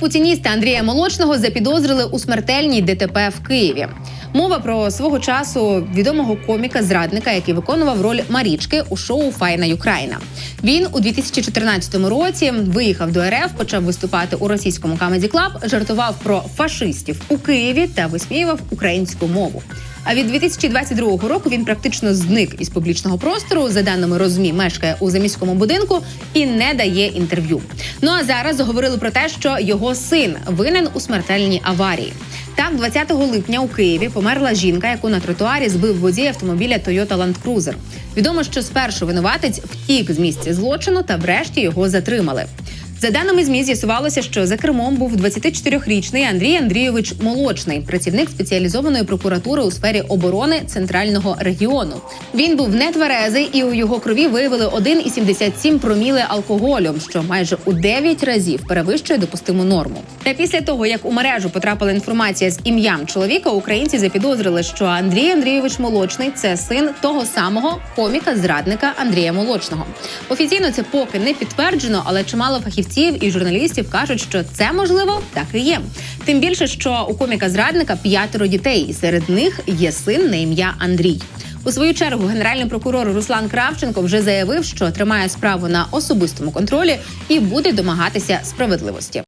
Путініста Андрія Молочного запідозрили у смертельній ДТП в Києві. Мова про свого часу відомого коміка-зрадника, який виконував роль Марічки у шоу Файна Юкраїна. Він у 2014 році виїхав до РФ, почав виступати у російському Comedy Club, жартував про фашистів у Києві та висміював українську мову. А від 2022 року він практично зник із публічного простору. За даними розмі, мешкає у заміському будинку і не дає інтерв'ю. Ну а зараз заговорили про те, що його син винен у смертельній аварії. Так, 20 липня у Києві померла жінка, яку на тротуарі збив водій автомобіля Toyota Land Cruiser. Відомо, що спершу винуватець втік з місця злочину та врешті його затримали. За даними ЗМІ, з'ясувалося, що за кермом був 24-річний Андрій Андрійович Молочний, працівник спеціалізованої прокуратури у сфері оборони центрального регіону. Він був нетверезий, і у його крові виявили 1,77 проміли алкоголю, що майже у 9 разів перевищує допустиму норму. Та після того, як у мережу потрапила інформація з ім'ям чоловіка, українці запідозрили, що Андрій Андрійович Молочний це син того самого коміка-зрадника Андрія Молочного. Офіційно це поки не підтверджено, але чимало фахівців і журналістів кажуть, що це можливо так і є. Тим більше, що у коміка-зрадника п'ятеро дітей, і серед них є син на ім'я Андрій. У свою чергу генеральний прокурор Руслан Кравченко вже заявив, що тримає справу на особистому контролі і буде домагатися справедливості.